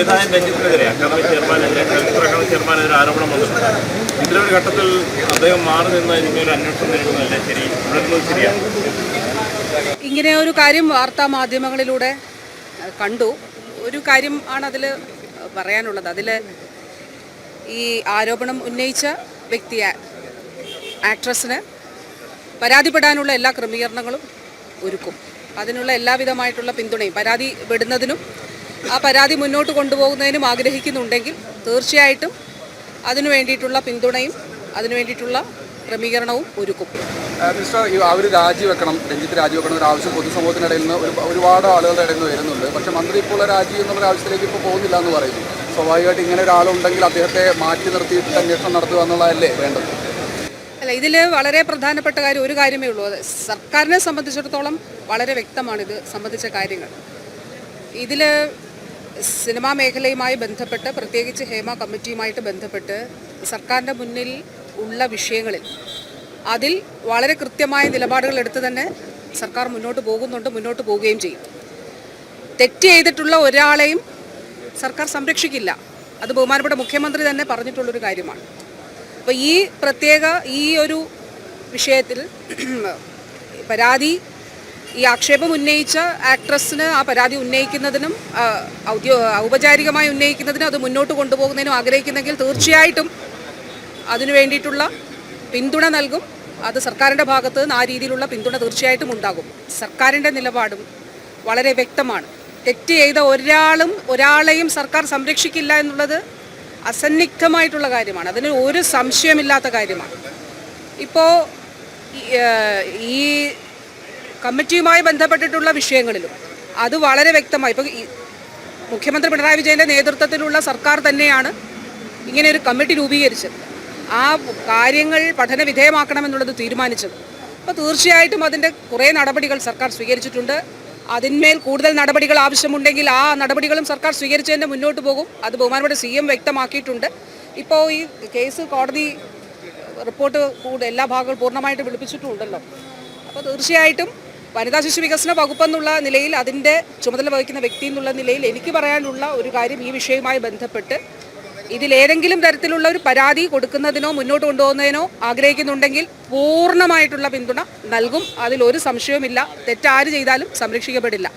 സംവിധാനം രഞ്ജിത്തിനെതിരെ അക്കാദമി ചെയർമാനെതിരെ കലക്ടർ അക്കാദമി ചെയർമാനെതിരെ ആരോപണം വന്നിട്ടുണ്ട്. ഇതിലൊരു ഘട്ടത്തിൽ അദ്ദേഹം മാറി നിന്ന് ഇങ്ങനെ അന്വേഷണം നേരിടുന്നതല്ലേ ശരി തുടരുന്നത് ശരിയാണ് ഇങ്ങനെ ഒരു കാര്യം വാർത്താ മാധ്യമങ്ങളിലൂടെ കണ്ടു. ഒരു കാര്യം ആണ് അതിൽ പറയാനുള്ളത്. അതിൽ ഈ ആരോപണം ഉന്നയിച്ച വ്യക്തി ആ- ആക്ട്രസിന് പരാതിപ്പെടാനുള്ള എല്ലാ ക്രമീകരണങ്ങളും ഒരുക്കും. അതിനുള്ള എല്ലാവിധമായിട്ടുള്ള പിന്തുണയും പരാതി വിടുന്നതിനും ആ പരാതി മുന്നോട്ട് കൊണ്ടുപോകുന്നതിനും ആഗ്രഹിക്കുന്നുണ്ടെങ്കിൽ തീർച്ചയായിട്ടും അതിനു വേണ്ടിയിട്ടുള്ള പിന്തുണയും അതിനു വേണ്ടിയിട്ടുള്ള ക്രമീകരണവും ഒരുക്കും. മിസ്റ്റർ അവർ രാജിവെക്കണം രഞ്ജിത്ത് രാജിവെക്കണം ഒരു ആവശ്യം പൊതുസമൂഹത്തിനിടയിൽ നിന്ന് ഒരു ഒരുപാട് ആളുകളുടെ ഇടയിൽ നിന്ന് വരുന്നുണ്ട്. പക്ഷേ മന്ത്രി ഇപ്പോൾ രാജി എന്നുള്ള ആവശ്യത്തിലേക്ക് ഇപ്പോൾ പോകുന്നില്ല എന്ന് പറയുന്നു. സ്വാഭാവികമായിട്ട് ഇങ്ങനെ ഒരാളുണ്ടെങ്കിൽ അദ്ദേഹത്തെ മാറ്റി നിർത്തിയിട്ട് അന്വേഷണം നടത്തുക എന്നുള്ളതല്ലേ വേണ്ടത്? അല്ല ഇതിൽ വളരെ പ്രധാനപ്പെട്ട കാര്യം ഒരു കാര്യമേ ഉള്ളൂ. അത് സർക്കാരിനെ സംബന്ധിച്ചിടത്തോളം വളരെ വ്യക്തമാണിത് സംബന്ധിച്ച കാര്യങ്ങൾ. ഇതിൽ സിനിമാ മേഖലയുമായി ബന്ധപ്പെട്ട് പ്രത്യേകിച്ച് ഹേമ കമ്മിറ്റിയുമായിട്ട് ബന്ധപ്പെട്ട് സർക്കാരിന്റെ മുന്നിൽ ഉള്ള വിഷയങ്ങളിൽ അതിൽ വളരെ കൃത്യമായ നിലപാടുകൾ എടുത്ത് തന്നെ സർക്കാർ മുന്നോട്ട് പോകുന്നുണ്ട് മുന്നോട്ട് പോവുകയും ചെയ്യും. തെറ്റ് ചെയ്തിട്ടുള്ള ഒരാളെയും സർക്കാർ സംരക്ഷിക്കില്ല. അത് ബഹുമാനപ്പെട്ട മുഖ്യമന്ത്രി തന്നെ പറഞ്ഞിട്ടുള്ളൊരു കാര്യമാണ്. അപ്പോൾ ഈ പ്രത്യേക ഈ ഒരു വിഷയത്തിൽ പരാതി ഈ ആക്ഷേപം ഉന്നയിച്ച ആക്ട്രസിന് ആ പരാതി ഉന്നയിക്കുന്നതിനും ഔദ്യോ ഔപചാരികമായി ഉന്നയിക്കുന്നതിനും അത് മുന്നോട്ട് കൊണ്ടുപോകുന്നതിനും ആഗ്രഹിക്കുന്നെങ്കിൽ തീർച്ചയായിട്ടും അതിനു വേണ്ടിയിട്ടുള്ള പിന്തുണ നൽകും. അത് സർക്കാരിന്റെ ഭാഗത്ത് നിന്ന് ആ രീതിയിലുള്ള പിന്തുണ തീർച്ചയായിട്ടും ഉണ്ടാകും. സർക്കാരിന്റെ നിലപാടും വളരെ വ്യക്തമാണ്. തെറ്റ് ചെയ്ത ഒരാളും ഒരാളെയും സർക്കാർ സംരക്ഷിക്കില്ല എന്നുള്ളത് അസന്നിഗ്ധമായിട്ടുള്ള കാര്യമാണ്. അതിന് ഒരു സംശയമില്ലാത്ത കാര്യമാണ്. ഇപ്പോൾ ഈ കമ്മിറ്റിയുമായി ബന്ധപ്പെട്ടിട്ടുള്ള വിഷയങ്ങളിലും അത് വളരെ വ്യക്തമായി. ഇപ്പോൾ മുഖ്യമന്ത്രി പിണറായി വിജയന്റെ നേതൃത്വത്തിലുള്ള സർക്കാർ തന്നെയാണ് ഇങ്ങനെ ഒരു കമ്മിറ്റി രൂപീകരിച്ചത്. ആ കാര്യങ്ങൾ പഠന വിധേയമാക്കണമെന്നുള്ളത് തീരുമാനിച്ചത്. അപ്പോൾ തീർച്ചയായിട്ടും അതിന്റെ കുറേ നടപടികൾ സർക്കാർ സ്വീകരിച്ചിട്ടുണ്ട്. അതിന്മേൽ കൂടുതൽ നടപടികൾ ആവശ്യമുണ്ടെങ്കിൽ ആ നടപടികളും സർക്കാർ സ്വീകരിച്ചതിന്റെ മുന്നോട്ട് പോകും. അത് ബഹുമാനപ്പെട്ട സി എം വ്യക്തമാക്കിയിട്ടുണ്ട്. ഇപ്പോൾ ഈ കേസ് കോടതി റിപ്പോർട്ട് എല്ലാ ഭാഗങ്ങളും പൂർണമായിട്ട് വിളിപ്പിച്ചിട്ടുണ്ടല്ലോ. അപ്പോൾ തീർച്ചയായിട്ടും വനിതാ ശിശു വികസന വകുപ്പെന്നുള്ള നിലയിൽ അതിന്റെ ചുമതല വഹിക്കുന്ന വ്യക്തി എന്നുള്ള നിലയിൽ എനിക്ക് പറയാനുള്ള ഒരു കാര്യം ഈ വിഷയവുമായി ബന്ധപ്പെട്ട് ഇതിലേതെങ്കിലും തരത്തിലുള്ള ഒരു പരാതി കൊടുക്കുന്നതിനോ മുന്നോട്ട് കൊണ്ടുപോകുന്നതിനോ ആഗ്രഹിക്കുന്നുണ്ടെങ്കിൽ പൂർണമായിട്ടുള്ള പിന്തുണ നൽകും. അതിലൊരു സംശയവുമില്ല. തെറ്റാര് ചെയ്താലും സംരക്ഷിക്കപ്പെടില്ല.